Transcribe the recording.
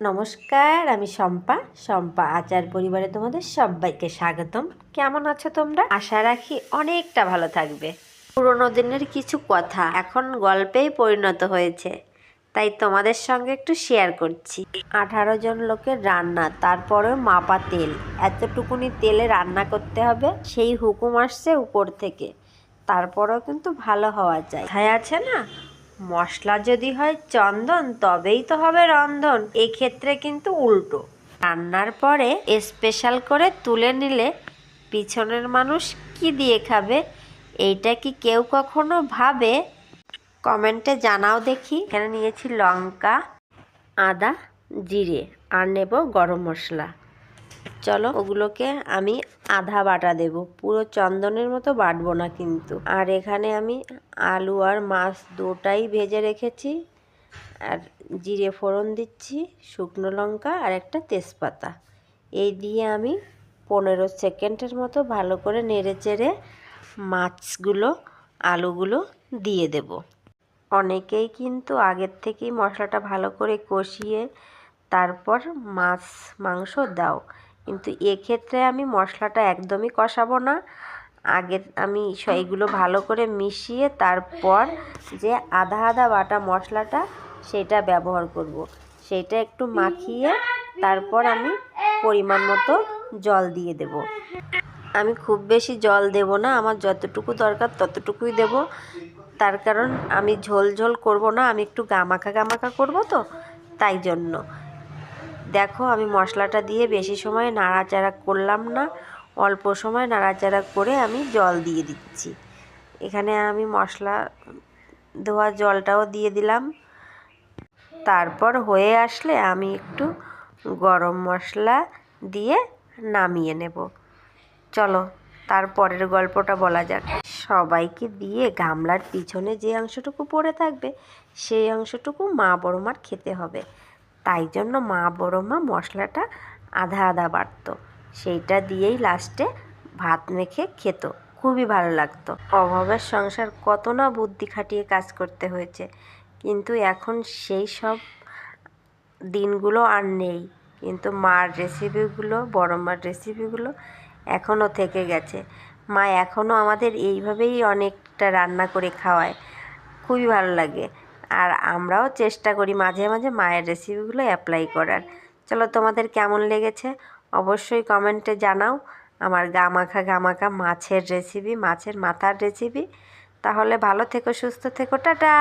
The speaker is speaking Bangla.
নমস্কার, আমি শম্পা। শম্পা আচার পরিবারে তোমাদের সবাইকে স্বাগতম। কেমন আছো তোমরা? আশা রাখি অনেকটা ভালো থাকবে। পুরোনো দিনের কিছু কথা এখন গল্পেই পরিণত হয়েছে, তাই তোমাদের সঙ্গে একটু শেয়ার করছি। আঠারো জন লোকের রান্না, তারপরেও মাপা তেল। এতটুকুনি তেলে রান্না করতে হবে, সেই হুকুম আসছে উপর থেকে। তারপরেও কিন্তু ভালো হওয়া যায়। তাই আছে না? মশলা যদি হয় চন্দন, তবেই তো হবে রন্ধন। এক্ষেত্রে কিন্তু উল্টো। রান্নার পরে স্পেশাল করে তুলে নিলে পিছনের মানুষ কি দিয়ে খাবে, এইটা কি কেউ কখনো ভাবে? কমেন্টে জানাও দেখি। এখানে নিয়েছি লঙ্কা, আদা, জিরে, আর নেব গরম মশলা। চলো ওগুলোকে আমি আধা বাটা দেব। পুরো চন্দনের মতো বাটবো না কিন্তু। আর এখানে আমি আলু আর মাছ দুটাই ভেজে রেখেছি। আর জিরে ফোড়ন দিচ্ছি, শুকনো লঙ্কা আর একটা তেজপাতা। এই দিয়ে আমি পনেরো সেকেন্ডের মতো ভালো করে নেড়ে চেড়ে মাছগুলো, আলুগুলো দিয়ে দেব। অনেকেই কিন্তু আগের থেকেই মশলাটা ভালো করে কষিয়ে তারপর মাছ, মাংস দাও। কিন্তু এক্ষেত্রে আমি মশলাটা একদমই কষাবো না। আগে আমি সেইগুলো ভালো করে মিশিয়ে তারপর যে আধা আধা বাটা মশলাটা সেটা ব্যবহার করব। সেটা একটু মাখিয়ে তারপর আমি পরিমাণ মতো জল দিয়ে দেব। আমি খুব বেশি জল দেব না, আমার যতটুকু দরকার ততটুকুই দেব। তার কারণ আমি ঝোল ঝোল করব না, আমি একটু গামাখা গামাখা করব তো, তাই জন্য। দেখো, আমি মশলাটা দিয়ে বেশি সময় নাড়াচাড়া করলাম না। অল্প সময় নাড়াচাড়া করে আমি জল দিয়ে দিচ্ছি। এখানে আমি মশলা ধোয়া জলটাও দিয়ে দিলাম। তারপর হয়ে আসলে আমি একটু গরম মশলা দিয়ে নামিয়ে নেব। চলো, তারপরের গল্পটা বলা যাক। সবাইকে দিয়ে গামলার পিছনে যে অংশটুকু পড়ে থাকবে, সেই অংশটুকু মা বড় মার খেতে হবে। তাই জন্য মা বড় মা মশলাটা আধা আধা বাটতো। সেইটা দিয়েই লাস্টে ভাত মেখে খেত। খুবই ভালো লাগতো। অভাবের সংসার কত না বুদ্ধি খাটিয়ে কাজ করতে হয়েছে। কিন্তু এখন সেই সব দিনগুলো আর নেই। কিন্তু মার রেসিপিগুলো বড় মার রেসিপিগুলো এখনও থেকে গেছে। মা এখনও আমাদের এইভাবেই অনেকটা রান্না করে খাওয়ায়। খুবই ভালো লাগে। আর আমরাও চেষ্টা করি মাঝে মাঝে মায়ের রেসিপিগুলো অ্যাপ্লাই করার। চলো তোমাদের কেমন লেগেছে? অবশ্যই কমেন্টে জানাও। আমার গামাখা গামাখা মাছের রেসিপি মাছের মাথার রেসিপি তাহলে ভালো থেকো, সুস্থ থেকো, টাটা!